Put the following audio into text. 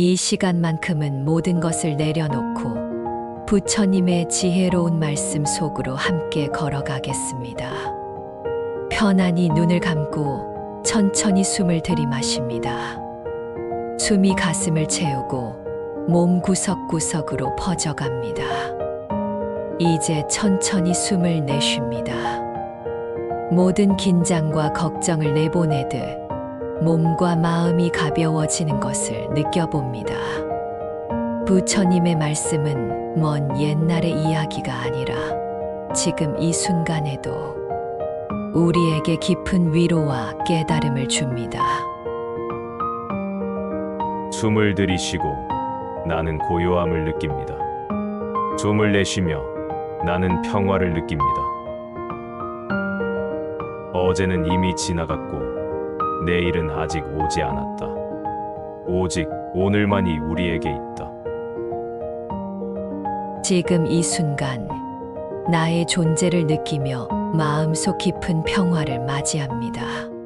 이 시간만큼은 모든 것을 내려놓고 부처님의 지혜로운 말씀 속으로 함께 걸어가겠습니다. 편안히 눈을 감고 천천히 숨을 들이마십니다. 숨이 가슴을 채우고 몸 구석구석으로 퍼져갑니다. 이제 천천히 숨을 내쉽니다. 모든 긴장과 걱정을 내보내듯 몸과 마음이 가벼워지는 것을 느껴봅니다. 부처님의 말씀은 먼 옛날의 이야기가 아니라 지금 이 순간에도 우리에게 깊은 위로와 깨달음을 줍니다. 숨을 들이쉬고 나는 고요함을 느낍니다. 숨을 내쉬며 나는 평화를 느낍니다. 어제는 이미 지나갔고 내일은 아직 오지 않았다. 오직 오늘만이 우리에게 있다. 지금 이 순간 나의 존재를 느끼며 마음속 깊은 평화를 맞이합니다.